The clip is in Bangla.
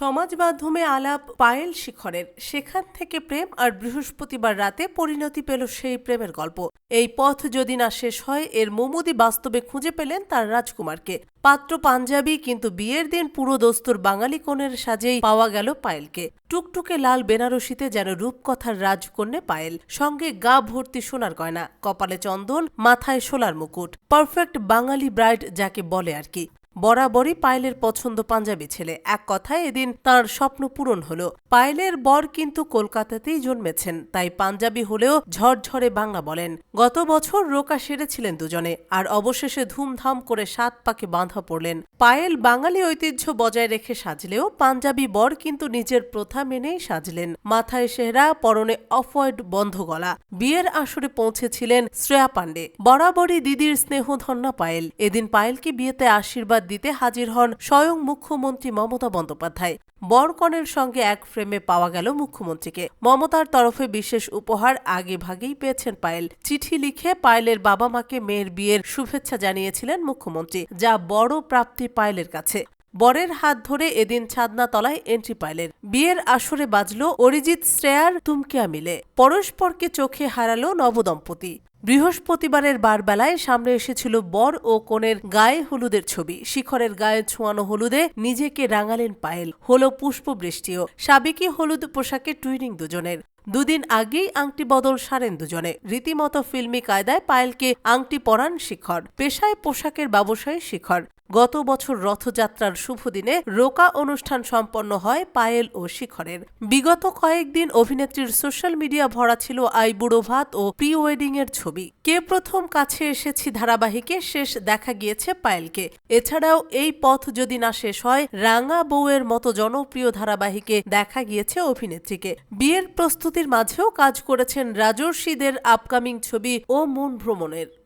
সমাজ মাধ্যমে আলাপ, পায়েল শিখরের। সেখান থেকে প্রেম আর বৃহস্পতিবার রাতে পরিণতি পেল সেই প্রেমের গল্প। এই পথ যদি না শেষ হয়, এর মোমুদি বাস্তবে খুঁজে পেলেন তার রাজকুমারকে। পাত্র পাঞ্জাবি, কিন্তু বিয়ের দিন পুরো দস্তুর বাঙালি কোণের সাজেই পাওয়া গেল পায়েলকে। টুকটুকে লাল বেনারসিতে যেন রূপকথার রাজকন্যে পায়েল। সঙ্গে গা ভর্তি সোনার গয়না, কপালে চন্দন, মাথায় সোলার মুকুট। পারফেক্ট বাঙালি ব্রাইড যাকে বলে আর কি। বরাবরই পায়েলের পছন্দ পাঞ্জাবি ছেলে। এক কথায় এদিন তার স্বপ্ন পূরণ হলো। পায়েলের বর কিন্তু কলকাতাতেই জন্মেছেন, তাই পাঞ্জাবি হলেও ঝরঝরে বাংলা বলেন। গত বছর রোকা সেরেছিলেন দুজনে, আর অবশেষে ধুমধাম করে সাত পাকে বাঁধা পড়লেন। পায়েল বাঙালি ঐতিহ্য বজায় রেখে সাজলেও পাঞ্জাবি বর কিন্তু নিজের প্রথা মেনেই সাজলেন। মাথায় সেহরা, পরনে অফয়েড বন্ধ গলা। বিয়ের আসরে পৌঁছেছিলেন শ্রেয়া পাণ্ডে। বরাবরই দিদির স্নেহধন্যা পায়েল। এদিন পায়েলকে বিয়েতে আশীর্বাদ দিতে হাজির হন স্বয়ং মুখ্যমন্ত্রী মমতা বন্দ্যোপাধ্যায়। বরকনের সঙ্গে এক ফ্রেমে পাওয়া গেল মুখ্যমন্ত্রীকে। মমতার তরফে বিশেষ উপহার আগে ভাগেই পেয়েছেন পায়েল। চিঠি লিখে পায়েলের বাবা মাকে মেয়ের বিয়ের শুভেচ্ছা জানিয়েছিলেন মুখ্যমন্ত্রী, যা বড় প্রাপ্তি পায়েলের কাছে। বরের হাত ধরে এদিন ছাদনা তলায় এন্ট্রি পাইলেন বিয়ের আসরে বাজল অরিজিৎ শ্রেয়ার তুমকিয়া মিলে। পরস্পরকে চোখে হারালো নবদম্পতি। বৃহস্পতিবারের বারবেলায় সামনে এসেছিল বর ও কনের গায়ে হলুদের ছবি। শিখরের গায়ে ছোঁয়ানো হলুদে নিজেকে রাঙালেন পায়েল। হলো পুষ্পবৃষ্টিও। সাবেকি হলুদ পোশাকে টুইনিং দুজনের। দুদিন আগেই আংটি বদল সারেন দুজনে। রীতিমতো ফিল্মি কায়দায় পায়েলকে আংটি পরান শিখর। পেশায় পোশাকের ব্যবসায়ী শিখর। গত বছর রথযাত্রার শুভ দিনে রোকা অনুষ্ঠান সম্পন্ন হয় পায়েল ও শিখরের। বিগত কয়েকদিন অভিনেত্রীর সোশ্যাল মিডিয়া ভরা ছিল আইবুড়ো ভাত ও প্রি ওয়েডিং এর ছবি। কে প্রথম কাছে এসেছি ধারাবাহিকে শেষ দেখা গিয়েছে পায়েলকে। এছাড়াও এই পথ যদি না শেষ হয়, রাঙা বউয়ের মতো জনপ্রিয় ধারাবাহিকে দেখা গিয়েছে অভিনেত্রীকে। বিয়ের প্রস্তুতির মাঝেও কাজ করেছেন রাজর্ষীদের আপকামিং ছবি ও মন ভ্রমণের।